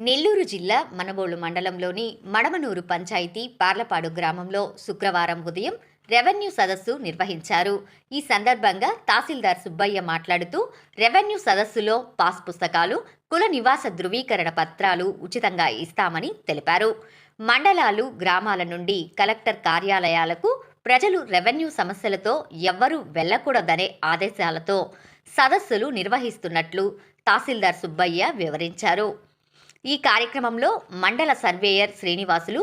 నెల్లూరు జిల్లా మనబోలు మండలంలోని మడమనూరు పంచాయతీ పార్లపాడు గ్రామంలో శుక్రవారం ఉదయం రెవెన్యూ సదస్సు నిర్వహించారు. ఈ సందర్భంగా తహసీల్దార్ సుబ్బయ్య మాట్లాడుతూ రెవెన్యూ సదస్సులో పాస్ పుస్తకాలు కుల నివాస ధృవీకరణ పత్రాలు ఉచితంగా ఇస్తామని తెలిపారు. మండలాలు గ్రామాల నుండి కలెక్టర్ కార్యాలయాలకు ప్రజలు రెవెన్యూ సమస్యలతో ఎవ్వరూ వెళ్ళకూడదనే ఆదేశాలతో సదస్సులు నిర్వహిస్తున్నట్లు తహసీల్దార్ సుబ్బయ్య వివరించారు. ఈ కార్యక్రమంలో మండల surveyor Srinivasulu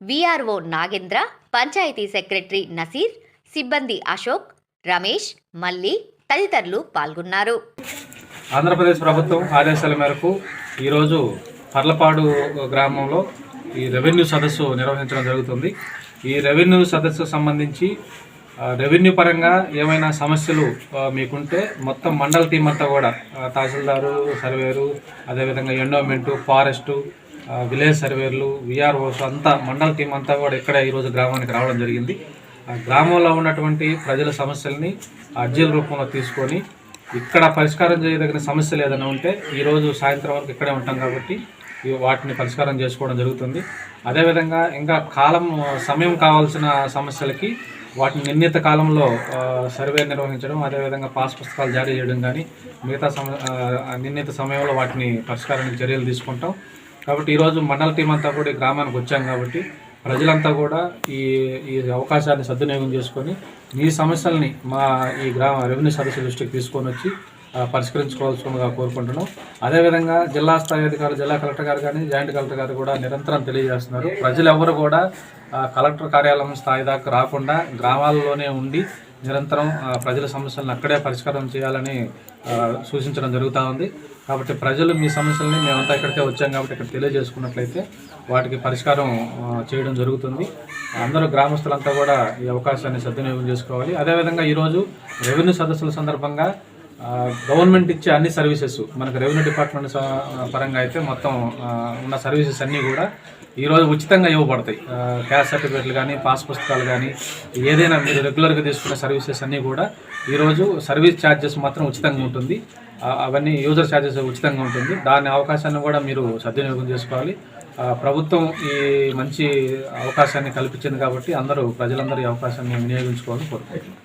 VRO Nagendra panchayati secretary Naseer సిబ్బంది అశోక్ రమేష్ మల్లి తదితరులు పాల్గొన్నారు. ఆంధ్రప్రదేశ్ ప్రభుత్వం ఆదేశాల మేరకు ఈరోజు పర్లపాడు గ్రామంలో ఈ రెవెన్యూ సదస్సు నిర్వహించడం జరుగుతుంది. ఈ రెవెన్యూ సదస్సుకు సంబంధించి రెవెన్యూ పరంగా ఏమైనా సమస్యలు మీకుంటే మొత్తం మండల టీం అంతా కూడా తహసీల్దారు సర్వేరు అదేవిధంగా ఎండోమెంటు ఫారెస్టు విలేజ్ సర్వేర్లు విఆర్ఓస్ అంతా మండల టీం అంతా కూడా ఇక్కడ ఈరోజు గ్రామానికి రావడం జరిగింది. గ్రామంలో ఉన్నటువంటి ప్రజల సమస్యల్ని అర్జీల రూపంలో తీసుకొని ఇక్కడ పరిష్కారం చేయదగిన సమస్యలు ఏదైనా ఉంటే ఈరోజు సాయంత్రం వరకు ఇక్కడే ఉంటాం కాబట్టి వాటిని పరిష్కారం చేసుకోవడం జరుగుతుంది. అదేవిధంగా ఇంకా కాలం సమయం కావాల్సిన సమస్యలకి వాటిని నిర్ణీత కాలంలో సర్వే నిర్వహించడం అదేవిధంగా పాస్ పుస్తకాలు జారీ చేయడం కానీ మిగతా సమ నిర్ణీత సమయంలో వాటిని పరిష్కారానికి చర్యలు తీసుకుంటాం. కాబట్టి ఈరోజు మండల టీం అంతా కూడా గ్రామానికి వచ్చాం కాబట్టి ప్రజలంతా కూడా ఈ ఈ అవకాశాన్ని సద్వినియోగం చేసుకొని మీ సమస్యల్ని మా ఈ గ్రామ రెవెన్యూ సదస్సు దృష్టికి తీసుకొని వచ్చి పరిష్కరించుకోవాల్సిందిగా కోరుకుంటున్నాం. అదేవిధంగా జిల్లా స్థాయి అధికారులు జిల్లా కలెక్టర్ గారు కానీ జాయింట్ కలెక్టర్ గారు కూడా నిరంతరం తెలియజేస్తున్నారు. ప్రజలు ఎవరు కూడా కలెక్టర్ కార్యాలయం స్థాయి దాకా రాకుండా గ్రామాల్లోనే ఉండి నిరంతరం ప్రజల సమస్యలను అక్కడే పరిష్కారం చేయాలని సూచించడం జరుగుతూ ఉంది. కాబట్టి ప్రజలు మీ సమస్యల్ని మేమంతా ఇక్కడికే వచ్చాం కాబట్టి ఇక్కడ తెలియజేసుకున్నట్లయితే వాటికి పరిష్కారం చేయడం జరుగుతుంది. అందరూ గ్రామస్తులంతా కూడా ఈ అవకాశాన్ని సద్వినియోగం చేసుకోవాలి. అదేవిధంగా ఈరోజు రెవెన్యూ సదస్సుల సందర్భంగా గవర్నమెంట్ ఇచ్చే అన్ని సర్వీసెస్ మనకు రెవెన్యూ డిపార్ట్మెంట్ పరంగా అయితే మొత్తం ఉన్న సర్వీసెస్ అన్నీ కూడా ఈరోజు ఉచితంగా ఇవ్వబడతాయి. ఆ, క్యాష్ సర్టిఫికేట్లు కానీ పాస్ పుస్తకాలు కానీ ఏదైనా మీరు రెగ్యులర్గా తీసుకునే సర్వీసెస్ అన్నీ కూడా ఈరోజు సర్వీస్ ఛార్జెస్ మాత్రం ఉచితంగా ఉంటుంది. అవన్నీ యూజర్ ఛార్జెస్ ఉచితంగా ఉంటుంది. దాని అవకాశాన్ని కూడా మీరు సద్వినియోగం చేసుకోవాలి. ప్రభుత్వం ఈ మంచి అవకాశాన్ని కల్పించింది కాబట్టి అందరూ ప్రజలందరూ ఈ అవకాశాన్ని వినియోగించుకోవాలని కోరుకుంటున్నాను